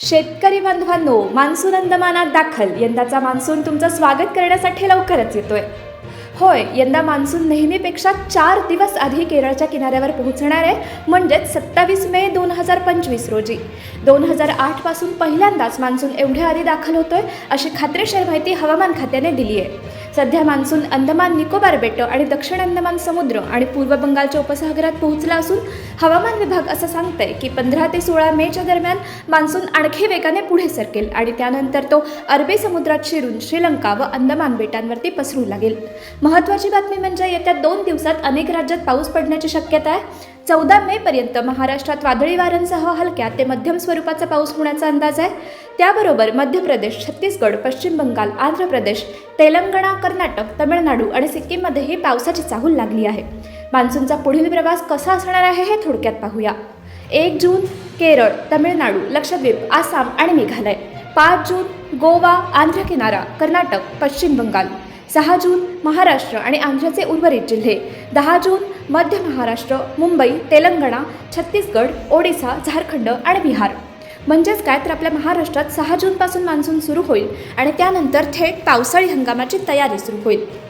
शेतकरी बांधवांनो मान्सून अंदमानात दाखल. यंदाचा मान्सून तुमचं स्वागत करण्यासाठी लवकरच येतोय. होय यंदा मान्सून नेहमीपेक्षा चार दिवस आधी केरळच्या किनाऱ्यावर पोहोचणार आहे म्हणजेच सत्तावीस मे दोन हजार पंचवीस रोजी. दोन हजार आठपासून पहिल्यांदाच मान्सून एवढ्या आधी दाखल होतोय अशी खात्रीशीर माहिती हवामान खात्याने दिली आहे. सध्या मान्सून अंदमान निकोबार बेटं आणि दक्षिण अंदमान समुद्र आणि पूर्व बंगालच्या उपसागरात पोहोचला असून हवामान विभाग असं सांगतंय की पंधरा ते सोळा मेच्या दरम्यान मान्सून आणखी वेगाने पुढे सरकेल आणि त्यानंतर तो अरबी समुद्रात शिरून श्रीलंका व अंदमान बेटांवरती पसरू लागेल. महत्त्वाची बातमी म्हणजे येत्या दोन दिवसात अनेक राज्यात पाऊस पडण्याची शक्यता आहे. चौदा मे पर्यंत महाराष्ट्रात वादळी वाऱ्यांसह हलक्या ते मध्यम स्वरूपाचा पाऊस होण्याचा अंदाज आहे. त्याबरोबर मध्य प्रदेश छत्तीसगड पश्चिम बंगाल आंध्र प्रदेश तेलंगणा कर्नाटक तमिळनाडू आणि सिक्कीममध्येही पावसाची चाहूल लागली आहे. मान्सूनचा पुढील प्रवास कसा असणार आहे हे थोडक्यात पाहूया. एक जून केरळ तमिळनाडू लक्षद्वीप आसाम आणि मेघालय. पाच जून गोवा आंध्र किनारा कर्नाटक पश्चिम बंगाल. सहा जून महाराष्ट्र आणि आंध्रचे उर्वरित जिल्हे. दहा जून मध्य महाराष्ट्र मुंबई तेलंगणा छत्तीसगड ओडिसा झारखंड आणि बिहार. म्हणजेच काय? तर आपल्या महाराष्ट्रात सहा जूनपासून मान्सून सुरू होईल आणि त्यानंतर थेट पावसाळी हंगामाची तयारी सुरू होईल.